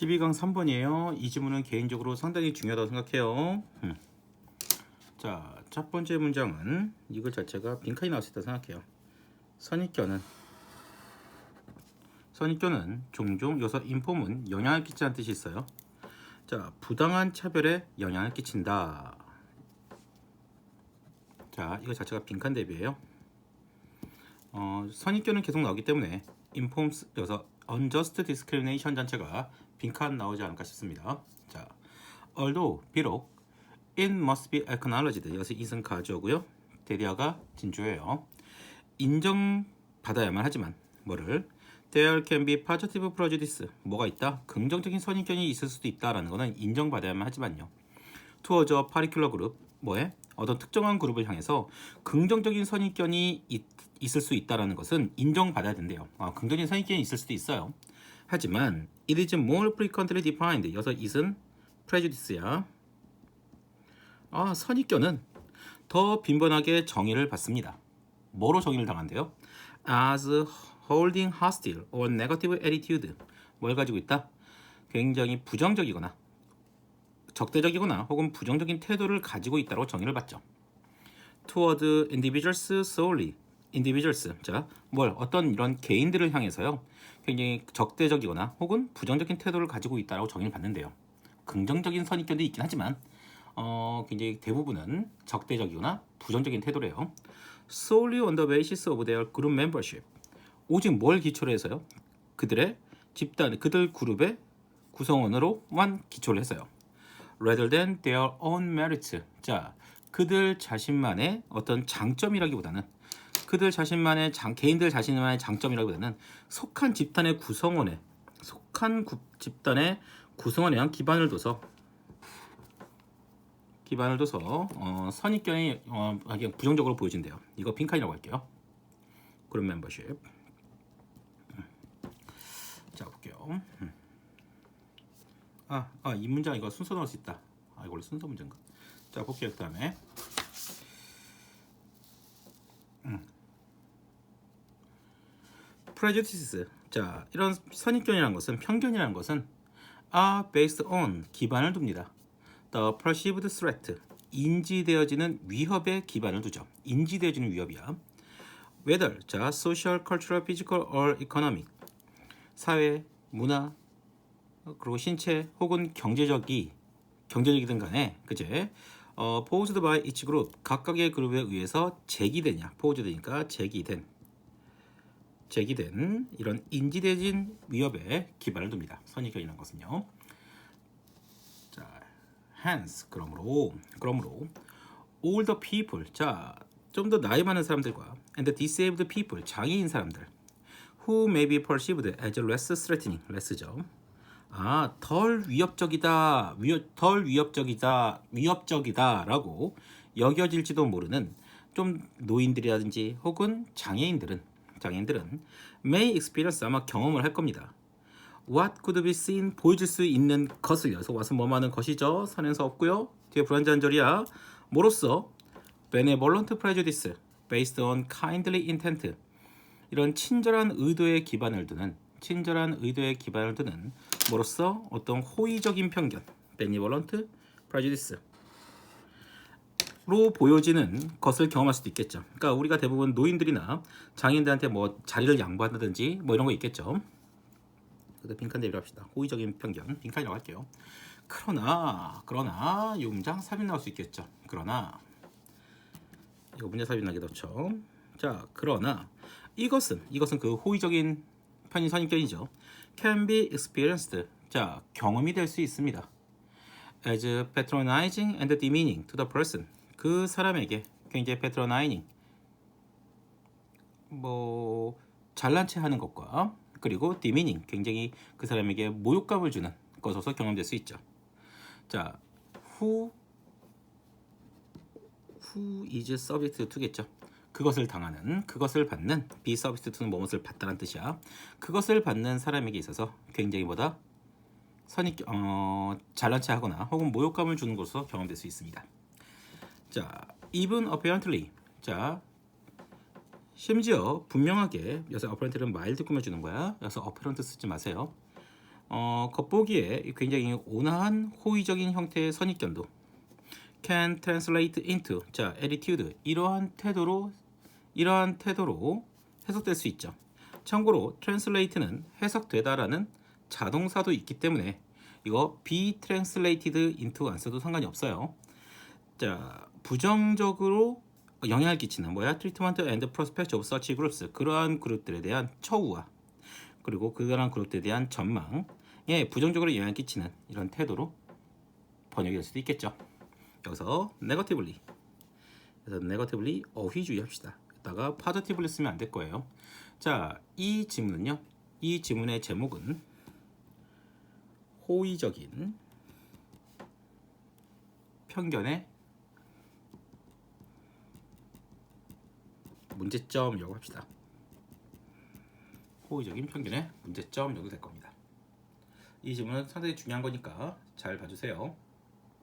12강 3번이에요. 이 지문은 개인적으로 상당히 중요하다고 생각해요. 음. 자, 첫 번째 문장은 이거 자체가 빈칸이 나올 수 있다고 생각해요. 선입견은 선입견은 종종 여기서 인폼은 영향을 끼치는 뜻이 있어요. 자, 부당한 차별에 영향을 끼친다. 자, 이거 자체가 빈칸 대비예요. 어, 선입견은 계속 나오기 때문에 informs 여기서 unjust discrimination 자체가 빈칸 나오지 않을까 싶습니다. 자, although 비록 it must be acknowledged 여기서 it은 가주어고요. 대리어가 진주예요. 인정받아야만 하지만 뭐를 there can be positive prejudice 뭐가 있다? 긍정적인 선입견이 있을 수도 있다라는 거는 인정받아야만 하지만요. a particular group 뭐에 어떤 특정한 그룹을 향해서 긍정적인 선입견이 있, 있을 수 있다라는 것은 인정받아야 된대요. 아, 긍정적인 선입견이 있을 수도 있어요. 하지만 it is more frequently defined. 여기서 it은 prejudice야. 아, 선입견은 더 빈번하게 정의를 받습니다. 뭐로 정의를 당한대요? as holding hostile or negative attitude. 뭘 가지고 있다? 굉장히 부정적이거나 적대적이거나 혹은 부정적인 태도를 가지고 있다고 정의를 받죠. toward individuals solely. Individuals. 자, 뭘 어떤 이런 개인들을 향해서요. 굉장히 적대적이거나 혹은 부정적인 태도를 가지고 있다고 정의를 받는데요. 긍정적인 선입견도 있긴 하지만 어, 굉장히 대부분은 적대적이거나 부정적인 태도래요. solely on the basis of their group membership. 오직 뭘 기초로 해서요? 그들의 집단, 그들 그룹의 구성원으로만 기초를 해서요. rather than their own merit. 자, 그들 자신만의 어떤 장점이라기보다는 그들 자신만의 장, 개인들 자신만의 장점이라기보다는 속한 집단의 구성원에 속한 구, 집단의 구성원에 한 기반을 둬서 기반을 둬서 어, 선입견이 어, 부정적으로 보여진대요. 이거 핑카이라고 할게요. 그룹 멤버십. 음. 자 볼게요. 음. 아, 아, 이 문장 이거 순서 넣을 수 있다. 아, 이거 순서 문제인가? 자, 볼게요. 그 다음에 prejudice. 자, 이런 선입견이라는 것은 편견이라는 것은 are based on 기반을 둡니다. The perceived threat. 인지되어지는 위협에 기반을 두죠. 인지되어지는 위협이야. whether 자, social, cultural, physical or economic. 사회, 문화, 그리고 신체 혹은 경제적이 경제적이든 간에 그제 어, posed by each group 각각의 그룹에 의해서 제기되냐 posed되니까 제기된 제기된 이런 인지되진 위협에 기반을 둡니다. 선입견이라는 것은요. 자, hence 그러므로 그러므로 all the people 자, 좀 더 나이 많은 사람들과 and the disabled people 장애인 사람들 who may be perceived as less threatening less죠. 아, 덜 위협적이다, 위협, 덜 위협적이다, 위협적이다라고 여겨질지도 모르는 좀 노인들이라든지 혹은 장애인들은 장애인들은 may experience 아마 경험을 할 겁니다. What could be seen 보여줄 수 있는 것을 여기서 와서 뭐하는 것이죠. 선에서 없고요. 뒤에 불완전한 절이야. 뭐로써 benevolent prejudice based on kindly intent 이런 친절한 의도에 기반을 두는 친절한 의도에 기반을 두는 뭐로써 어떤 호의적인 편견 benevolent prejudice 로 보여지는 것을 경험할 수도 있겠죠. 그러니까 우리가 대부분 노인들이나 장애인들한테 뭐 자리를 양보한다든지 뭐 이런 거 있겠죠. 그래서 빈칸 대비를 합시다. 호의적인 편견 빈칸이라고 할게요. 그러나 그러나 이 문장 삽입 나올 수 있겠죠. 그러나 이거 문제 삽입 나게 넣죠. 자 그러나 이것은 이것은 그 호의적인 편의 선입견이죠. can be experienced. 자, 경험이 될 수 있습니다. as patronizing and demeaning to the person. 그 사람에게 굉장히 patronizing 뭐 잘난 체 하는 것과 그리고 demeaning 굉장히 그 사람에게 모욕감을 주는 것으로서 경험될 수 있죠. 자, who who is subject to겠죠. 그것을 당하는, 그것을 받는 be subject to는 무엇을 받다는 뜻이야. 그것을 받는 사람에게 있어서 굉장히 뭐다 선입 어, 잘난 체하거나 혹은 모욕감을 주는 것으로 경험될 수 있습니다. 자, even apparently. 자, 심지어 분명하게 여기서 apparently는 마일드 꾸며주는 거야. 여기서 apparent 쓰지 마세요. 어, 겉보기에 굉장히 온화한 호의적인 형태의 선입견도 can translate into 자 attitude 이러한 태도로 이러한 태도로 해석될 수 있죠. 참고로 translate는 해석되다라는 자동사도 있기 때문에 이거 be translated into 안 써도 상관이 없어요. 자 부정적으로 영향을 끼치는 뭐야 treatment and prospect of such groups 그러한 그룹들에 대한 처우와 그리고 그러한 그룹들에 대한 전망에 부정적으로 영향을 끼치는 이런 태도로 번역이 될 수도 있겠죠. 여기서 negatively 그래서 negatively 어휘 주의 합시다. 여기다가 positively 쓰면 안 될 거예요. 자, 이 지문은요. 이 지문의 제목은 호의적인 편견의 문제점이라고 합시다. 호의적인 편견의 문제점 여기 될 겁니다. 이 지문은 상당히 중요한 거니까 잘 봐주세요.